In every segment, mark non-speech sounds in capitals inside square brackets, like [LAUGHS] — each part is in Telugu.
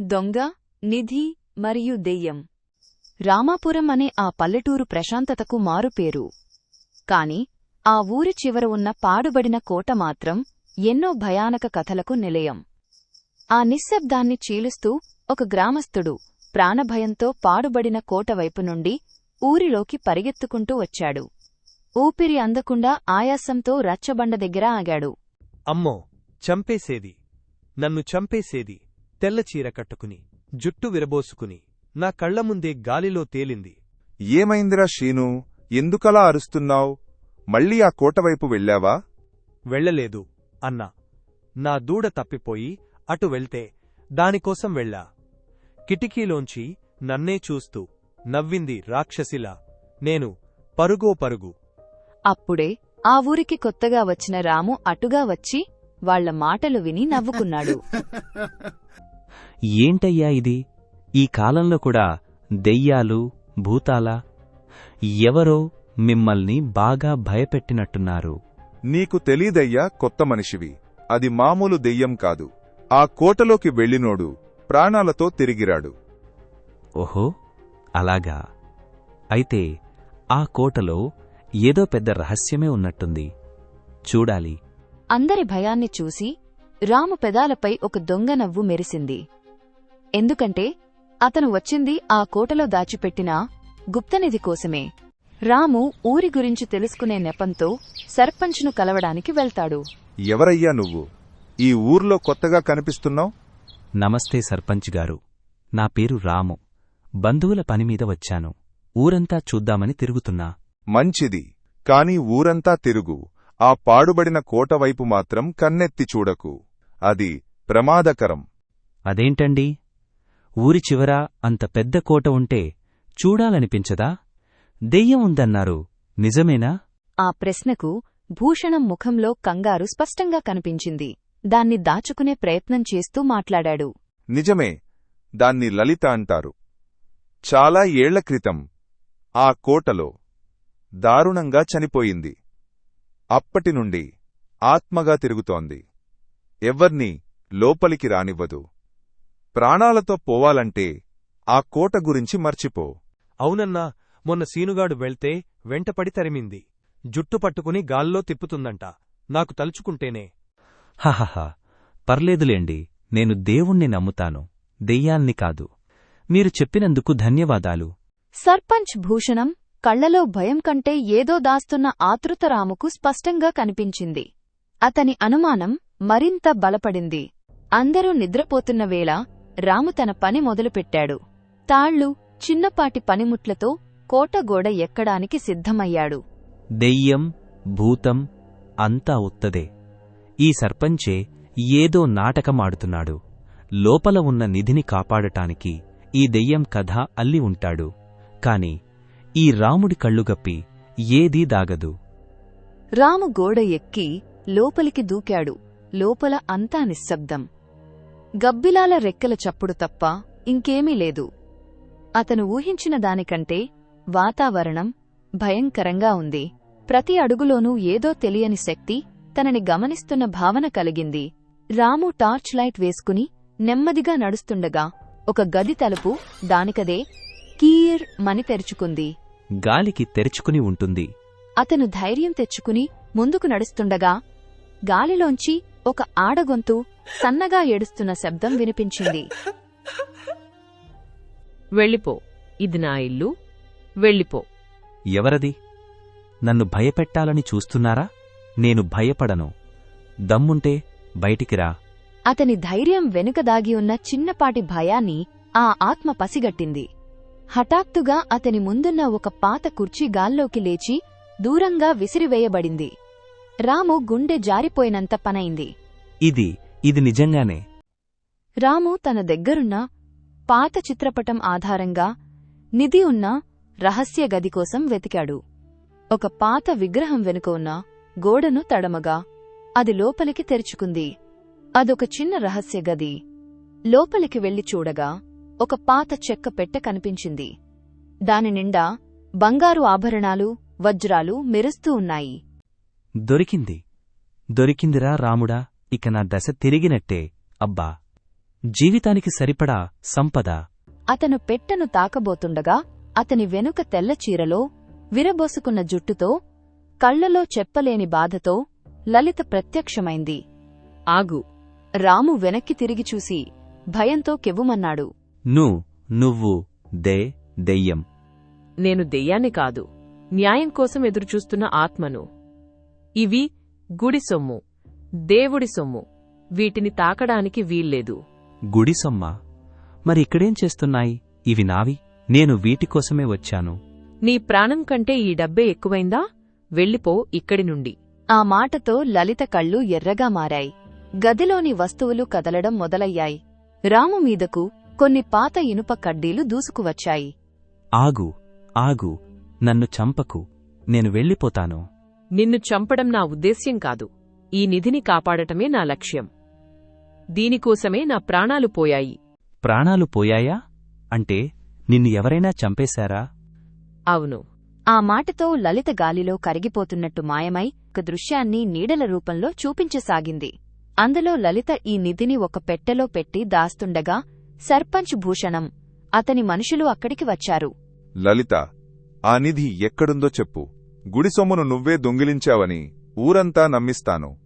దొంగ నిధి మరియు దెయ్యం. రామాపురం అనే ఆ పల్లెటూరు ప్రశాంతతకు మారుపేరు. కాని ఆ ఊరి చివర ఉన్న పాడుబడిన కోట మాత్రం ఎన్నో భయానక కథలకు నిలయం. ఆ నిశ్శబ్దాన్ని చీలుస్తూ ఒక గ్రామస్థుడు ప్రాణభయంతో పాడుబడిన కోటవైపు నుండి ఊరిలోకి పరిగెత్తుకుంటూ వచ్చాడు. ఊపిరి అందకుండా ఆయాసంతో రచ్చబండ దగ్గర ఆగాడు. అమ్మో చంపేసేది. నన్ను చంపేసేది. తెల్లచీర కట్టుకుని జుట్టు విరబోసుకుని నా కళ్ళ ముందే గాలిలో తేలింది. ఏమైందిరా శ్రీను? ఎందుకలా అరుస్తున్నావ్? మళ్ళీ ఆ కోటవైపు వెళ్ళావా? వెళ్ళలేదు అన్నా. నా దూడ తప్పిపోయి అటు వెళ్తే దానికోసం వెళ్ళా. కిటికీలోంచి నన్నే చూస్తూ నవ్వింది రాక్షసిలా. నేను పరుగో పరుగు. అప్పుడే ఆ ఊరికి కొత్తగా వచ్చిన రాము అటుగా వచ్చి వాళ్ళ మాటలు విని నవ్వుకున్నాడు. [LAUGHS] ఏంటయ్యా ఇది? ఈ కాలంలో కూడా దెయ్యాలు భూతాలా ఎవరో మిమ్మల్ని బాగా భయపెట్టినట్టున్నారు. నీకు తెలీదయ్యా కొత్త మనిషివి. అది మామూలు దెయ్యం కాదు. ఆ కోటలోకి వెళ్ళినోడు ప్రాణాలతో తిరిగిరాడు. ఓహో అలాగా. అయితే ఆ కోటలో ఏదో పెద్ద రహస్యమే ఉన్నట్టుంది. చూడాలి. అందరి భయాన్ని చూసి రాము పెదాలపై ఒక దొంగ నవ్వు మెరిసింది. ఎందుకంటే అతను వచ్చింది ఆ కోటలో దాచిపెట్టిన గుప్తనిధి కోసమే. రాము ఊరి గురించి తెలుసుకునే నెపంతో సర్పంచ్ను కలవడానికి వెళ్తాడు. ఎవరయ్యా నువ్వు? ఈ ఊర్లో కొత్తగా కనిపిస్తున్నావ్? నమస్తే సర్పంచ్ గారు. నా పేరు రాము. బంధువుల పనిమీద వచ్చాను. ఊరంతా చూద్దామని తిరుగుతున్నా. మంచిది. కాని ఊరంతా తిరుగు. ఆ పాడుబడిన కోటవైపు మాత్రం కన్నెత్తి చూడకు. అది ప్రమాదకరం. అదేంటండి? ఊరి చివర అంత పెద్ద కోట ఉంటే చూడాలనిపించదా? దెయ్యం ఉందన్నారు. నిజమేనా? ఆ ప్రశ్నకు భూషణం ముఖంలో కంగారు స్పష్టంగా కనిపించింది. దాన్ని దాచుకునే ప్రయత్నం చేస్తూ మాట్లాడాడు. నిజమే దాన్ని లలిత అంటారు. చాలా ఏళ్ళ క్రితం ఆ కోటలో దారుణంగా చనిపోయింది. అప్పటినుండి ఆత్మగా తిరుగుతోంది. ఎవ్వర్నీ లోపలికి రానివ్వదు. ప్రాణాలతో పోవాలంటే ఆ కోట గురించి మర్చిపో. అవునన్నా మొన్న సీనుగాడు వెళ్తే వెంటపడి తరిమింది. జుట్టు పట్టుకుని గాల్లో తిప్పుతుందంట. నాకు తలుచుకుంటేనే. హహహ పర్లేదులేండి నేను దేవుణ్ణి నమ్ముతాను. దెయ్యాల్ని కాదు. మీరు చెప్పినందుకు ధన్యవాదాలు. సర్పంచ్ భూషణం కళ్ళలో భయం కంటే ఏదో దాస్తున్న ఆతృత రాముకు స్పష్టంగా కనిపించింది. అతని అనుమానం మరింత బలపడింది. అందరూ నిద్రపోతున్న వేళ రాము తన పని మొదలుపెట్టాడు. తాళ్ళు చిన్నపాటి పనిముట్లతో కోటగోడ ఎక్కడానికి సిద్ధమయ్యాడు. దెయ్యం భూతం అంతా ఉత్తదే ఈ సర్పంచే ఏదో నాటకమాడుతున్నాడు. లోపల ఉన్న నిధిని కాపాడటానికి ఈ దెయ్యం కథ అల్లి ఉంటాడు. కాని ఈ రాముడి కళ్ళుగప్పి ఏదీ దాగదు. రాము గోడ ఎక్కి లోపలికి దూకాడు. లోపల అంతా నిశ్శబ్దం. గబ్బిలాల రెక్కల చప్పుడు తప్ప ఇంకేమీ లేదు. అతను ఊహించిన దానికంటే వాతావరణం భయంకరంగా ఉంది. ప్రతి అడుగులోనూ ఏదో తెలియని శక్తి తనని గమనిస్తున్న భావన కలిగింది. రాము టార్చ్ లైట్ వేసుకుని నెమ్మదిగా నడుస్తుండగా ఒక గది తలుపు దానికదే కీర్ మని తెరుచుకుంది. గాలికి తెరుచుకుని ఉంటుంది. అతను ధైర్యం తెచ్చుకుని ముందుకు నడుస్తుండగా గాలిలోంచి ఒక ఆడగొంతు సన్నగా ఏడుస్తున్న శబ్దం వినిపించింది. వెళ్ళిపో ఇది నా ఇల్లు. వెళ్ళిపో. ఎవరది? నన్ను భయపెట్టాలని చూస్తున్నారా? నేను భయపడను. దమ్ముంటే బయటికిరా అతని ధైర్యం వెనుక దాగి ఉన్న చిన్నపాటి భయాన్ని ఆ ఆత్మ పసిగట్టింది. హఠాత్తుగా అతని ముందున్న ఒక పాత కుర్చీ గాల్లోకి లేచి దూరంగా విసిరివేయబడింది. రాము గుండె జారిపోయినంత పనైంది. ఇది ఇది నిజంగానే. రాము తన దగ్గరున్న పాత చిత్రపటం ఆధారంగా నిధి ఉన్న రహస్య గది కోసం వెతికాడు. ఒక పాత విగ్రహం వెనుక ఉన్న గోడను తడమగా అది లోపలికి తెరుచుకుంది. అదొక చిన్న రహస్య గది. లోపలికి వెళ్ళి చూడగా ఒక పాత చెక్క పెట్టె కనిపించింది. దాని నిండా బంగారు ఆభరణాలు వజ్రాలు మెరుస్తూ ఉన్నాయి. దొరికింది. దొరికిందిరా రాముడా ఇక నా దశ తిరిగినట్టే అబ్బా. జీవితానికి సరిపడా సంపద. అతను పెట్టెను తాకబోతుండగా అతని వెనుక తెల్ల చీరలో విరబోసుకున్న జుట్టుతో కళ్ళలో చెప్పలేని బాధతో లలిత ప్రత్యక్షమైంది. ఆగు. రాము వెనక్కి తిరిగి చూసి భయంతో కెవ్వుమన్నాడు. ను నువ్వు దే దెయ్యం. నేను దెయ్యాన్ని కాదు న్యాయం కోసం ఎదురుచూస్తున్న ఆత్మను. ఇవి గుడి సొమ్ము దేవుడి సొమ్ము. వీటిని తాకడానికి వీల్లేదు. గుడి సొమ్మ? మరి ఇక్కడేం చేస్తున్నాయి? ఇవి నావి? నేను వీటి కోసమే వచ్చాను. నీ ప్రాణం కంటే ఈ డబ్బే ఎక్కువైందా? వెళ్ళిపో ఇక్కడి నుండి. ఆ మాటతో లలిత కళ్ళు ఎర్రగా మారాయి. గదిలోని వస్తువులు కదలడం మొదలయ్యాయి. రాము మీదకు కొన్ని పాత ఇనుప కడ్డీలు దూసుకువచ్చాయి. ఆగు ఆగు నన్ను చంపకు. నేను వెళ్ళిపోతాను. నిన్ను చంపడం నా ఉద్దేశ్యం కాదు. ఈ నిధిని కాపాడటమే నా లక్ష్యం. దీనికోసమే నా ప్రాణాలు పోయాయి. ప్రాణాలు పోయాయా? అంటే నిన్ను ఎవరైనా చంపేశారా? అవును. ఆ మాటతో లలిత గాలిలో కరిగిపోతున్నట్టు మాయమై ఒక దృశ్యాన్ని నీడల రూపంలో చూపించసాగింది. అందులో లలిత ఈ నిధిని ఒక పెట్టెలో పెట్టి దాస్తుండగా సర్పంచ్ భూషణం అతని మనుషులు అక్కడికి వచ్చారు. లలిత ఆ నిధి ఎక్కడుందో చెప్పు. గుడి సొమ్మును నువ్వే దొంగిలించావని ఊరంతా నమ్మిస్తాను.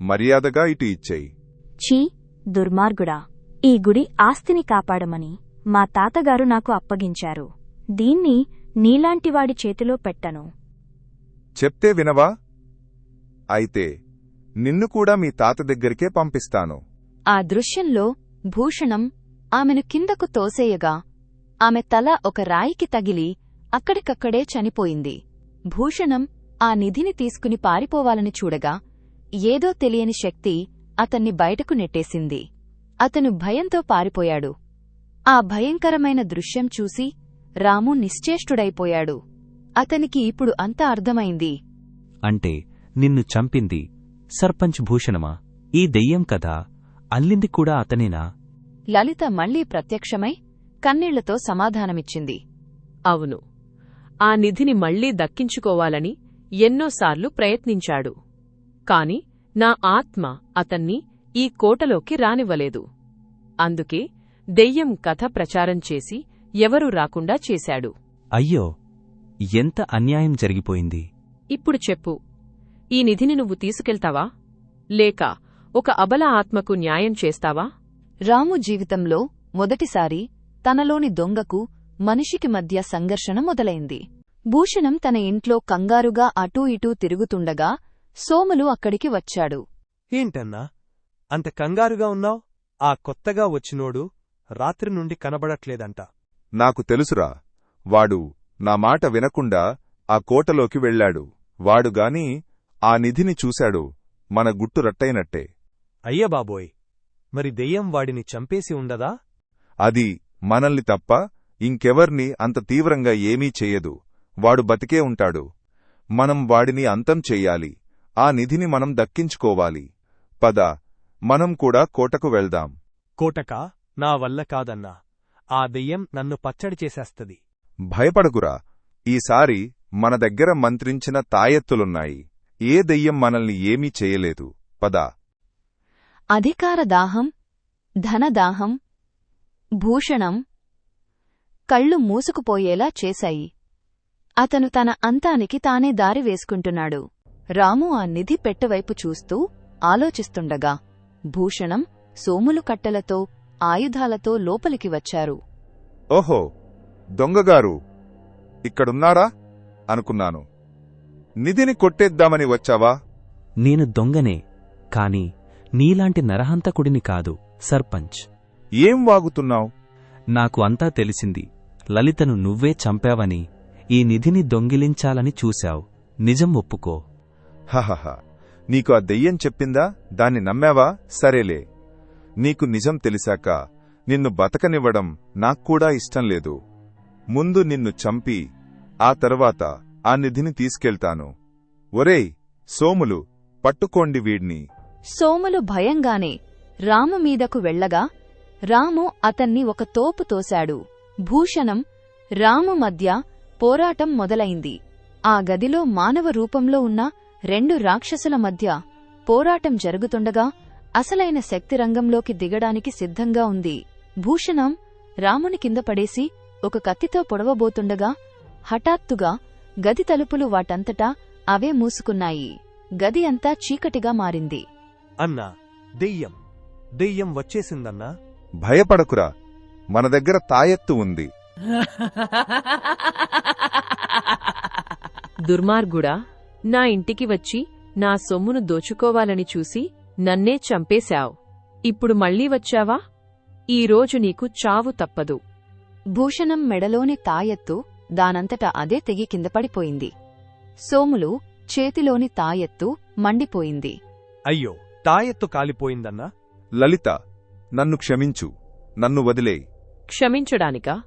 మర్యాదగా ఇటు ఇచ్చేయి. ఛీ దుర్మార్గుడా. ఈ గుడి ఆస్తిని కాపాడమని మా తాతగారు నాకు అప్పగించారు. దీన్ని నీలాంటివాడి చేతిలో పెట్టను. చెప్తే వినవా? అయితే నిన్ను కూడా మీ తాత దగ్గరికే పంపిస్తాను. ఆ దృశ్యంలో భూషణం ఆమెను కిందకు తోసేయగా ఆమె తల ఒక రాయికి తగిలి అక్కడికక్కడే చనిపోయింది. భూషణం ఆ నిధిని తీసుకుని పారిపోవాలని చూడగా ఏదో తెలియని శక్తి అతన్ని బయటకు నెట్టేసింది. అతను భయంతో పారిపోయాడు. ఆ భయంకరమైన దృశ్యం చూసి రాము నిశ్చేష్టుడైపోయాడు. అతనికి ఇప్పుడు అంతా అర్థమైంది. అంటే నిన్ను చంపింది సర్పంచ్ భూషణమా? ఈ దెయ్యం కదా అల్లింది కూడా అతనేనా? లలిత మళ్ళీ ప్రత్యక్షమై కన్నీళ్ళతో సమాధానమిచ్చింది. అవును ఆ నిధిని మళ్ళీ దక్కించుకోవాలని ఎన్నోసార్లు ప్రయత్నించాడు. కాని నా ఆత్మ అతన్ని ఈ కోటలోకి రానివ్వలేదు. అందుకే దెయ్యం కథ ప్రచారం చేసి ఎవరూ రాకుండా చేశాడు. అయ్యో ఎంత అన్యాయం జరిగిపోయింది. ఇప్పుడు చెప్పు ఈ నిధిని నువ్వు తీసుకెళ్తావా? లేక ఒక అబల ఆత్మకు న్యాయం చేస్తావా? రాము జీవితంలో మొదటిసారి తనలోని దొంగకు మనిషికి మధ్య సంఘర్షణ మొదలైంది. భూషణం తన ఇంట్లో కంగారుగా అటూ ఇటూ తిరుగుతుండగా సోములు అక్కడికి వచ్చాడు. ఏంటన్నా? అంత కంగారుగా ఉన్నావ్? ఆ కొత్తగా వచ్చినోడు రాత్రి నుండి కనబడట్లేదంట. నాకు తెలుసురా వాడు నా మాట వినకుండా ఆ కోటలోకి వెళ్ళాడు. వాడుగాని ఆ నిధిని చూశాడు మన గుట్టు రట్టయినట్టే. అయ్య బాబోయ్ మరి దెయ్యం వాడిని చంపేసి ఉండదా? అది మనల్ని తప్ప ఇంకెవర్ని అంత తీవ్రంగా ఏమీ చెయ్యదు వాడు బతికే ఉంటాడు. మనం వాడిని అంతం చెయ్యాలి ఆ నిధిని మనం దక్కించుకోవాలి. పద మనం కూడా కోటకు వెళ్దాం. కోటకా నా వల్ల కాదన్నా. ఆ దెయ్యం నన్ను పచ్చడి చేసేస్తది. భయపడకురా. ఈసారి మన దగ్గర మంత్రించిన తాయెత్తులున్నాయి. ఏ దెయ్యం మనల్ని ఏమీ చేయలేదు. పద. అధికార దాహం ధనదాహం భూషణం కళ్ళు మూసుకుపోయేలా చేశాయి. అతను తన అంతానికి తానే దారి వేసుకుంటున్నాడు. రాము ఆ నిధి పెట్టెవైపు చూస్తూ ఆలోచిస్తుండగా భూషణం సోములు కట్టెలతో ఆయుధాలతో లోపలికి వచ్చారు. ఓహో దొంగగారు! ఇక్కడున్నారా? అనుకున్నాను. నిధిని కొట్టేద్దామని వచ్చావా? నేను దొంగనే కాని నీలాంటి నరహంతకుడిని కాదు సర్పంచ్. ఏం వాగుతున్నావు? నాకు అంతా తెలిసింది లలితను నువ్వే చంపావని ఈ నిధిని దొంగిలించాలని చూశావు. నిజం ఒప్పుకో. హహహ. నీకు ఆ దెయ్యం చెప్పిందా? దాన్ని నమ్మావా? సరేలే. నీకు నిజం తెలిసాక నిన్ను బతకనివ్వడం నాక్కూడా ఇష్టం లేదు. ముందు నిన్ను చంపి ఆ తర్వాత ఆ నిధిని తీసుకెళ్తాను. ఒరేయ్ సోములు పట్టుకోండి వీడ్ని. సోములు భయంగానే రాము మీదకు వెళ్ళగా రాము అతన్ని ఒక తోపు తోశాడు. భూషణం రాము మధ్య పోరాటం మొదలైంది. ఆ గదిలో మానవ రూపంలో ఉన్న రెండు రాక్షసుల మధ్య పోరాటం జరుగుతుండగా అసలైన శక్తి రంగంలోకి దిగడానికి సిద్ధంగా ఉంది. భూషణం రాముని కింద పడేసి ఒక కత్తితో పొడవబోతుండగా హఠాత్తుగా గది తలుపులు వాటంతటా అవే మూసుకున్నాయి. గది అంతా చీకటిగా మారింది. అన్నా దెయ్యం. దెయ్యం వచ్చేసిందన్నా. భయపడకురా. మన దగ్గర తాయెత్తు ఉంది. దుర్మార్గుడా నా ఇంటికి వచ్చి నా సొమ్మును దోచుకోవాలని చూసి నన్నే చంపేశావ్. ఇప్పుడు మళ్ళీ వచ్చావా? ఈరోజు నీకు చావు తప్పదు. భూషణం మెడలోని తాయెత్తు దానంతట అదే తెగి కింద పడిపోయింది. సోములు చేతిలోని తాయెత్తు మండిపోయింది. అయ్యో తాయెత్తు కాలిపోయిందన్నా? లలిత నన్ను క్షమించు. నన్ను వదిలేయ్. క్షమించడానికా?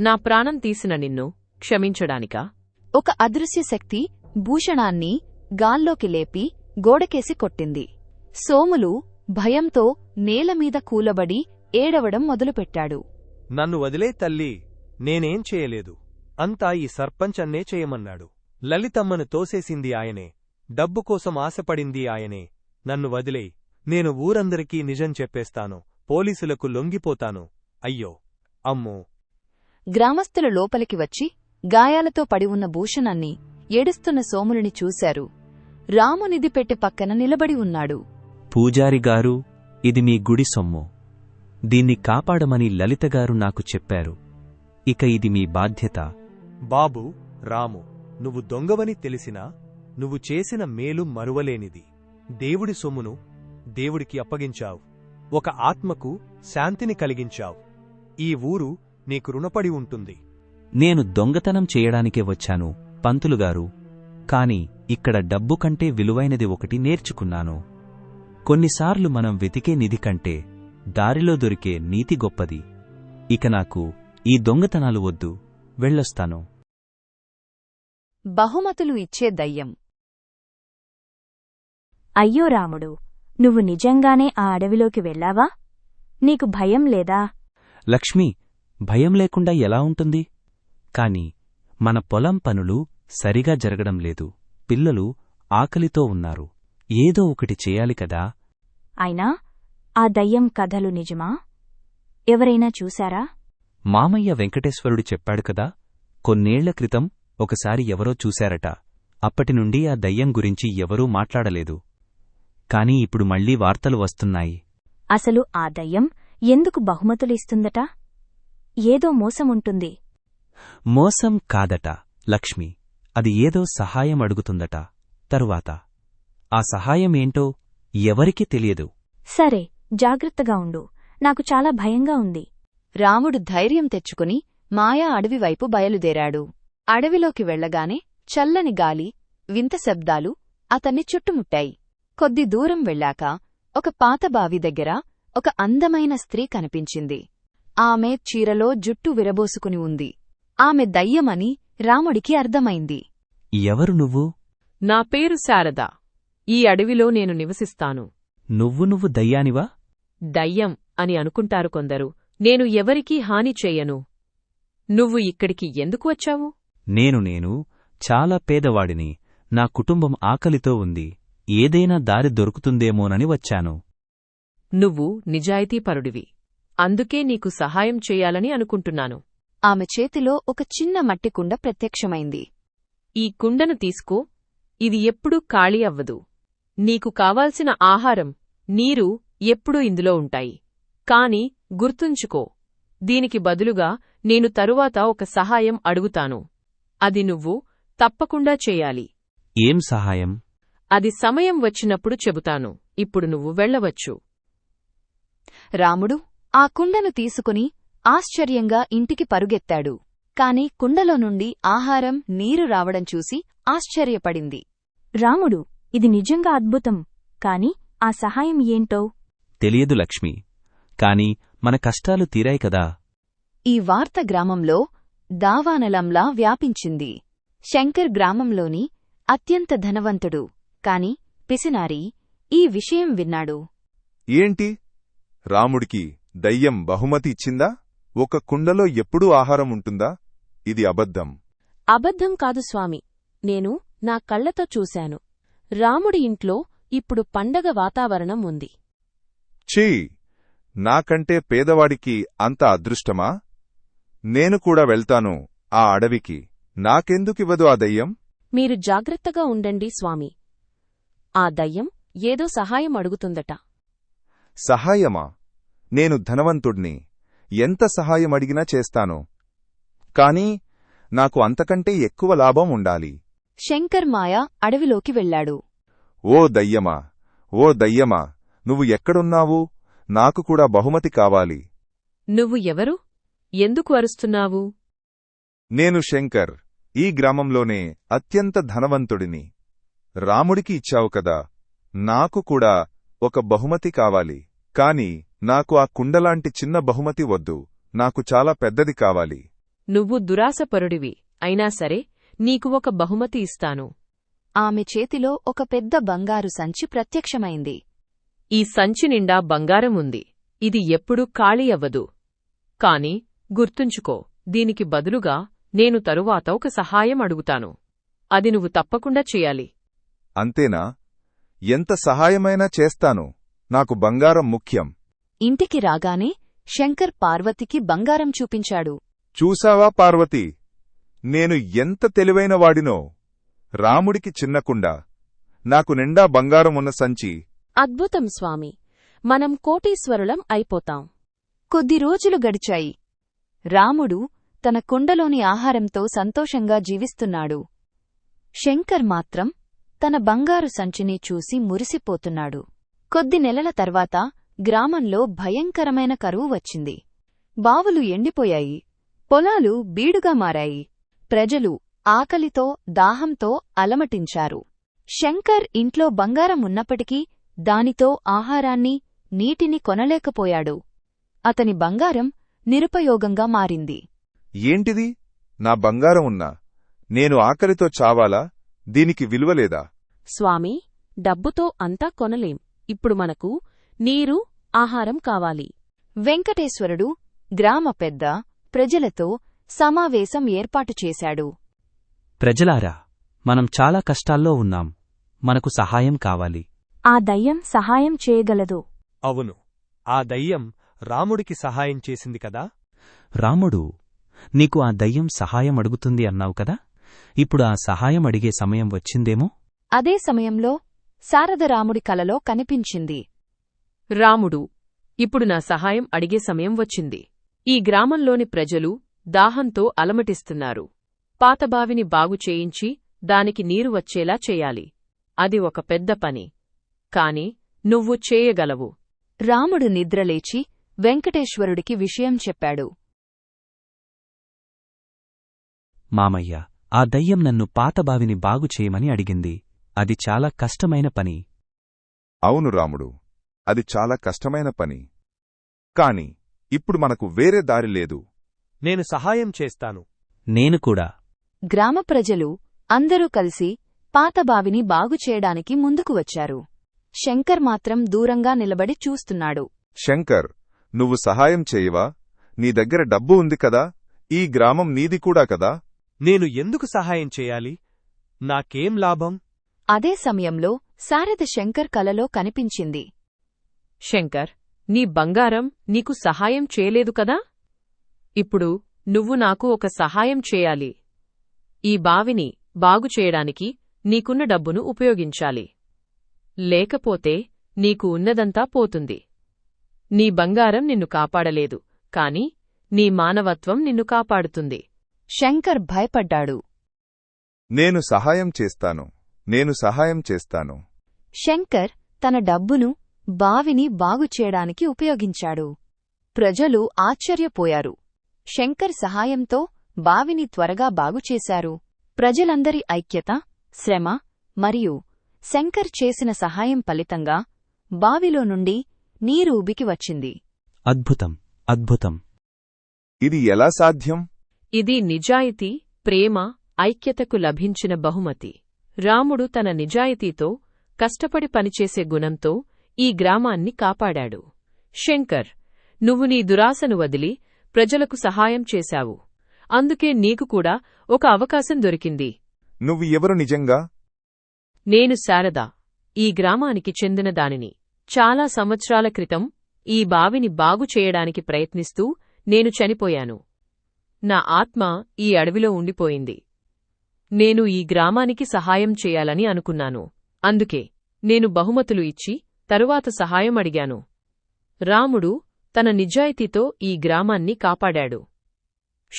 నా ప్రాణం తీసిన నిన్ను క్షమించడానికా? ఒక అదృశ్య శక్తి భూషణాన్ని గాల్లోకి లేపి గోడకేసి కొట్టింది. సోములు భయంతో నేలమీద కూలబడి ఏడవడం మొదలుపెట్టాడు. నన్ను వదిలే తల్లి నేనేం చేయలేదు. అంతా ఈ సర్పంచ్ అన్నే చేయమన్నాడు. లలితమ్మను తోసేసింది ఆయనే. డబ్బు కోసం ఆశపడింది ఆయనే. నన్ను వదిలేయ్. నేను ఊరందరికీ నిజం చెప్పేస్తాను. పోలీసులకు లొంగిపోతాను. అయ్యో! అమ్మో. గ్రామస్తుల లోపలికి వచ్చి గాయాలతో పడి ఉన్న భూషణాన్ని ఏడుస్తున్న సోములని చూశారు. రామునిది పెట్టె పక్కన నిలబడి ఉన్నాడు. పూజారి గారు ఇది మీ గుడి సొమ్ము. దీన్ని కాపాడమని లలితగారు నాకు చెప్పారు. ఇక ఇది మీ బాధ్యత. బాబు రాము నువ్వు దొంగవని తెలిసినా నువ్వు చేసిన మేలు మరువలేనిది. దేవుడి సొమ్మును దేవుడికి అప్పగించావు. ఒక ఆత్మకు శాంతిని కలిగించావు. ఈ ఊరు నీకు రుణపడి ఉంటుంది. నేను దొంగతనం చేయడానికే వచ్చాను పంతులుగారు కాని ఇక్కడ డబ్బు కంటే విలువైనది ఒకటి నేర్చుకున్నాను. కొన్నిసార్లు మనం వెతికే నిధి కంటే దారిలో దొరికే నీతి గొప్పది. ఇక నాకు ఈ దొంగతనాలు వద్దు వెళ్ళొస్తాను. బహుమతులు ఇచ్చే దయ్యం. అయ్యో రాముడు నువ్వు నిజంగానే ఆ అడవిలోకి వెళ్ళావా? నీకు భయం లేదా? లక్ష్మి భయం లేకుండా ఎలా ఉంటుంది? కాని మన పొలం పనులు సరిగా జరగడం లేదు. పిల్లలు ఆకలితో ఉన్నారు. ఏదో ఒకటి చేయాలి కదా? అయినా ఆ దయ్యం కథలు నిజమా? ఎవరైనా చూశారా? మామయ్య వెంకటేశ్వరుడు చెప్పాడు కదా కొన్నేళ్ళ క్రితం ఒకసారి ఎవరో చూశారట. అప్పటినుండి ఆ దయ్యం గురించి ఎవరూ మాట్లాడలేదు. కాని ఇప్పుడు మళ్ళీ వార్తలు వస్తున్నాయి. అసలు ఆ దయ్యం ఎందుకు బహుమతులిస్తుందట? ఏదో మోసముంటుంది. మోసం కాదట లక్ష్మి. అది ఏదో సహాయం అడుగుతుందట. తరువాత ఆ సహాయమేంటో ఎవరికీ తెలియదు. సరే జాగ్రత్తగా ఉండు. నాకు చాలా భయంగా ఉంది. రాముడు ధైర్యం తెచ్చుకుని మాయా అడవి వైపు బయలుదేరాడు. అడవిలోకి వెళ్ళగానే చల్లని గాలి వింత శబ్దాలు అతన్ని చుట్టుముట్టాయి. కొద్ది దూరం వెళ్ళాక ఒక పాత బావి దగ్గర ఒక అందమైన స్త్రీ కనిపించింది. ఆమె చీరలో జుట్టు విరబోసుకుని ఉంది. ఆమె దయ్యమని రాముడికి అర్థమైంది. ఎవరు నువ్వు? నా పేరు శారద. ఈ అడవిలో నేను నివసిస్తాను. నువ్వు నువ్వు దయ్యానివా? దయ్యం అని అనుకుంటారు కొందరు. నేను ఎవరికీ హాని చెయ్యను నువ్వు ఇక్కడికి ఎందుకు వచ్చావు? నేను నేను చాలా పేదవాడిని. నా కుటుంబం ఆకలితో ఉంది. ఏదైనా దారి దొరుకుతుందేమోనని వచ్చాను. నువ్వు నిజాయితీపరుడివి. అందుకే నీకు సహాయం చెయ్యాలని అనుకుంటున్నాను. ఆమె చేతిలో ఒక చిన్న మట్టి కుండ ప్రత్యక్షమైంది. ఈ కుండను తీసుకో. ఇది ఎప్పుడూ ఖాళీ అవ్వదు. నీకు కావాల్సిన ఆహారం నీరు ఎప్పుడూ ఇందులో ఉంటాయి. కాని గుర్తుంచుకో. దీనికి బదులుగా నేను తరువాత ఒక సహాయం అడుగుతాను. అది నువ్వు తప్పకుండా చేయాలి. ఏం సహాయం? అది సమయం వచ్చినప్పుడు చెబుతాను. ఇప్పుడు నువ్వు వెళ్ళవచ్చు. రాముడు ఆ కుండను తీసుకుని ఆశ్చర్యంగా ఇంటికి పరుగెత్తాడు. కాని కుండలో నుండి ఆహారం నీరు రావడం చూసి ఆశ్చర్యపడింది. రాముడు ఇది నిజంగా అద్భుతం. కాని ఆ సహాయం ఏంటో? తెలియదు లక్ష్మి. కాని మన కష్టాలు తీరాయి కదా. ఈ వార్త గ్రామంలో దావానలంలా వ్యాపించింది. శంకర్ గ్రామంలోని అత్యంత ధనవంతుడు. కాని పిసినారి ఈ విషయం విన్నాడు. ఏంటి? రాముడికి దయ్యం బహుమతి ఇచ్చిందా? ఒక కుండలో ఎప్పుడూ ఆహారం ఉంటుందా? ఇది అబద్ధం. అబద్ధం కాదు స్వామి. నేను నా కళ్ళతో చూశాను. రాముడి ఇంట్లో ఇప్పుడు పండగ వాతావరణం ఉంది. ఛీ! నాకంటే పేదవాడికి అంత అదృష్టమా? నేను కూడా వెళ్తాను ఆ అడవికి. నాకెందుకివ్వదు ఆ దయ్యం? మీరు జాగ్రత్తగా ఉండండి స్వామి. ఆ దయ్యం ఏదో సహాయం అడుగుతుందట. సహాయమా? నేను ధనవంతుణ్ణి ఎంత సహాయం అడిగినా చేస్తాను. కాని నాకు అంతకంటే ఎక్కువ లాభం ఉండాలి. శంకర్ మాయ అడవిలోకి వెళ్ళాడు. ఓ దయ్యమా! ఓ దయ్యమా! నువ్వు ఎక్కడున్నావు? నాకు కూడా బహుమతి కావాలి. నువ్వు ఎవరు? ఎందుకు అరుస్తున్నావు? నేను శంకర్. ఈ గ్రామంలోనే అత్యంత ధనవంతుడిని. రాముడికి ఇచ్చావు కదా. నాకు కూడా ఒక బహుమతి కావాలి. కాని నాకు ఆ కుండలాంటి చిన్న బహుమతి వద్దు. నాకు చాలా పెద్దది కావాలి. నువ్వు దురాసపరుడివి అయినా సరే నీకు ఒక బహుమతి ఇస్తాను. ఆమె చేతిలో ఒక పెద్ద బంగారు సంచి ప్రత్యక్షమైంది. ఈ సంచి నిండా బంగారం ఉంది. ఇది ఎప్పుడూ ఖాళీ అవ్వదు. కాని గుర్తుంచుకో దీనికి బదులుగా నేను తరువాత ఒక సహాయం అడుగుతాను. అది నువ్వు తప్పకుండా చేయాలి. అంతేనా? ఎంత సహాయమైనా చేస్తాను. నాకు బంగారం ముఖ్యం. ఇంటికి రాగానే శంకర్ పార్వతికి బంగారం చూపించాడు. చూసావా పార్వతి? నేను ఎంత తెలివైన వాడినో. రాముడికి చిన్నకుండా. నాకు నిండా బంగారం ఉన్న సంచి. అద్భుతం స్వామి. మనం కోటీశ్వరులం అయిపోతాం. కొద్ది రోజులు గడిచాయి. రాముడు తన కుండలోని ఆహారంతో సంతోషంగా జీవిస్తున్నాడు. శంకర్ మాత్రం తన బంగారు సంచిని చూసి మురిసిపోతున్నాడు. కొద్ది నెలల తర్వాత గ్రామంలో భయంకరమైన కరువు వచ్చింది. బావులు ఎండిపోయాయి. పొలాలు బీడుగా మారాయి. ప్రజలు ఆకలితో దాహంతో అలమటించారు. శంకర్ ఇంట్లో బంగారం ఉన్నప్పటికీ దానితో ఆహారాన్ని నీటిని కొనలేకపోయాడు. అతని బంగారం నిరుపయోగంగా మారింది. ఏంటిది? నా బంగారం ఉన్నా. నేను ఆకలితో చావాలా? దీనికి విలువలేదా స్వామి డబ్బుతో అంతా కొనలేం. ఇప్పుడు మనకు నీరు ఆహారం కావాలి. వెంకటేశ్వరుడు గ్రామ పెద్ద ప్రజలతో సమావేశం ఏర్పాటు చేశాడు. ప్రజలారా మనం చాలా కష్టాల్లో ఉన్నాం. మనకు సహాయం కావాలి. ఆ దయ్యం సహాయం చేయగలదు. అవును. ఆ దయ్యం రాముడికి సహాయం చేసింది కదా? రాముడు నీకు ఆ దయ్యం సహాయం అడుగుతుంది అన్నావు కదా? ఇప్పుడు ఆ సహాయం అడిగే సమయం వచ్చిందేమో? అదే సమయంలో శారదరాముడి కలలో కనిపించింది. రాముడు ఇప్పుడు నా సహాయం అడిగే సమయం వచ్చింది. ఈ గ్రామంలోని ప్రజలు దాహంతో అలమటిస్తున్నారు. పాతబావిని బాగు చేయించి దానికి నీరు వచ్చేలా చేయాలి. అది ఒక పెద్ద పని. కాని నువ్వు చేయగలవు. రాముడు నిద్రలేచి వెంకటేశ్వరుడికి విషయం చెప్పాడు. మామయ్య ఆ దయ్యం నన్ను పాతబావిని బాగు చేయమని అడిగింది. అది చాలా కష్టమైన పని. అవును రాముడు అది చాలా కష్టమైన పని. కాని ఇప్పుడు మనకు వేరే దారి లేదు. నేను సహాయం చేస్తాను. నేను కూడా. గ్రామ ప్రజలు అందరూ కలిసి పాతబావిని బాగుచేయడానికి ముందుకు వచ్చారు. శంకర్ మాత్రం దూరంగా నిలబడి చూస్తున్నాడు. శంకర్ నువ్వు సహాయం చేయవా? నీ దగ్గర డబ్బు ఉంది కదా? ఈ గ్రామం నీది కూడా కదా? నేను ఎందుకు సహాయం చేయాలి? నాకేం లాభం? అదే సమయంలో శారద శంకర్ కలలో కనిపించింది. శంకర్ నీ బంగారం నీకు సహాయం చేయలేదు కదా? ఇప్పుడు నువ్వు నాకు ఒక సహాయం చేయాలి. ఈ బావిని బాగుచేయడానికి నీకున్న డబ్బును ఉపయోగించాలి. లేకపోతే నీకు ఉన్నదంతా పోతుంది. నీ బంగారం నిన్ను కాపాడలేదు కాని నీ మానవత్వం నిన్ను కాపాడుతుంది. శంకర్ భయపడ్డాడు. నేను సహాయం చేస్తాను. నేను సహాయం చేస్తాను. శంకర్ తన డబ్బును బావిని బాగుచేయడానికి ఉపయోగించాడు. ప్రజలు ఆశ్చర్యపోయారు. శంకర్ సహాయంతో బావిని త్వరగా బాగుచేశారు. ప్రజలందరి ఐక్యత శ్రమ మరియు శంకర్ చేసిన సహాయం ఫలితంగా బావిలో నుండి నీరు ఉబికి వచ్చింది. అద్భుతం అద్భుతం. ఇది ఎలా సాధ్యం? ఇది నిజాయితీ ప్రేమ ఐక్యతకు లభించిన బహుమతి. రాముడు తన నిజాయితీతో కష్టపడి పనిచేసే గుణంతో ఈ గ్రామాన్ని కాపాడాడు. శంకర్ నువ్వు నీ దురాశను వదిలి ప్రజలకు సహాయం చేశావు. అందుకే నీకు కూడా ఒక అవకాశం దొరికింది. నువ్వు ఎవరు నిజంగా? నేను శారద ఈ గ్రామానికి చెందిన దానిని చాలా సంవత్సరాల క్రితం ఈ బావిని బాగు చేయడానికి ప్రయత్నిస్తూ నేను చనిపోయాను. నా ఆత్మ ఈ అడవిలో ఉండిపోయింది. నేను ఈ గ్రామానికి సహాయం చేయాలని అనుకున్నాను. అందుకే నేను బహుమతులు ఇచ్చి తరువాత సహాయం అడిగాను. రాముడు తన నిజాయితీతో ఈ గ్రామాన్ని కాపాడాడు.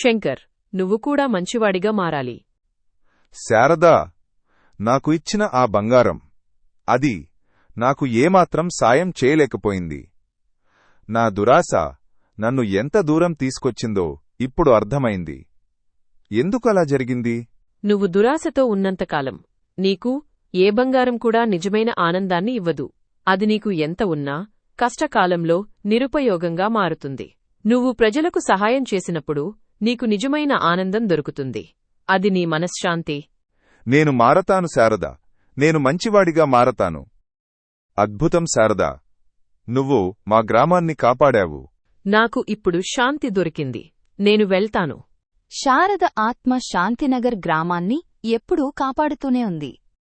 శంకర్ నువ్వు కూడా మంచివాడిగా మారాలి. శారదా నాకు ఇచ్చిన ఆ బంగారం అది నాకు ఏమాత్రం సాయం చేయలేకపోయింది. నా దురాశ నన్ను ఎంత దూరం తీసుకొచ్చిందో ఇప్పుడు అర్థమైంది. ఎందుకలా జరిగింది? నువ్వు దురాశతో ఉన్నంతకాలం నీకు ఏ బంగారం కూడా నిజమైన ఆనందాన్ని ఇవ్వదు. అది నీకు ఎంత ఉన్నా కష్టకాలంలో నిరుపయోగంగా మారుతుంది. నువ్వు ప్రజలకు సహాయం చేసినప్పుడు నీకు నిజమైన ఆనందం దొరుకుతుంది. అది నీ మనశ్శాంతి. నేను మారతాను శారదా. నేను మంచివాడిగా మారతాను. అద్భుతం శారదా. నువ్వు మా గ్రామాన్ని కాపాడావు. నాకు ఇప్పుడు శాంతి దొరికింది. నేను వెళ్తాను. శారద ఆత్మ శాంతినగర్ గ్రామాన్ని ఎప్పుడూ కాపాడుతూనే ఉంది.